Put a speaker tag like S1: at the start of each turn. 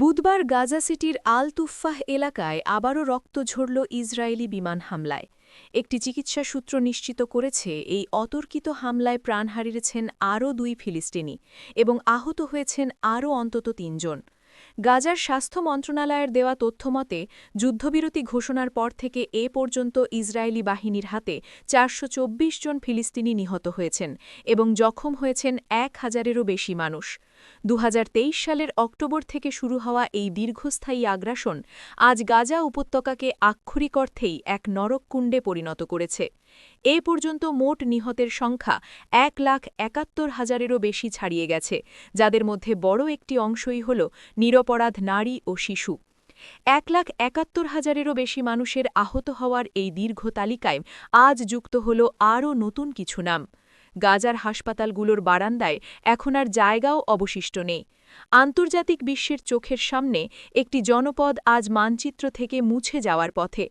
S1: বুধবার গাজা সিটির আল তুফাহ এলাকায় আবারও রক্ত ঝরল ইসরায়েলি বিমান হামলায়। একটি চিকিৎসা সূত্র নিশ্চিত করেছে, এই অতর্কিত হামলায় প্রাণ হারিয়েছেন আরও দুই ফিলিস্তিনি এবং আহত হয়েছেন আরও অন্তত তিনজন। গাজার স্বাস্থ্য মন্ত্রণালয়ের দেওয়া তথ্যমতে, যুদ্ধবিরতি ঘোষণার পর থেকে এ পর্যন্ত ইসরায়েলি বাহিনীর হাতে চারশো চব্বিশ জন ফিলিস্তিনি নিহত হয়েছেন এবং জখম হয়েছেন এক হাজারেরও বেশি মানুষ। দু হাজার তেইশ সালের অক্টোবর থেকে শুরু হওয়া এই দীর্ঘস্থায়ী আগ্রাসন আজ গাজা উপত্যকাকে আক্ষরিক অর্থেই এক নরককুণ্ডে পরিণত করেছে। এ পর্যন্ত মোট নিহতের সংখ্যা এক লাখ একাত্তর হাজারেরও বেশি ছাড়িয়ে গেছে, যাদের মধ্যে বড় একটি অংশই হল নিরপরাধ নারী ও শিশু। এক লাখ একাত্তর হাজারেরও বেশি মানুষের আহত হওয়ার এই দীর্ঘ তালিকায় আজ যুক্ত হল আরও নতুন কিছু নাম। গাজার হাসপাতালগুলোর বারান্দায় এখন আর জায়গাও অবশিষ্ট নেই। আন্তর্জাতিক বিশ্বের চোখের সামনে একটি জনপদ আজ মানচিত্র থেকে মুছে যাওয়ার পথে।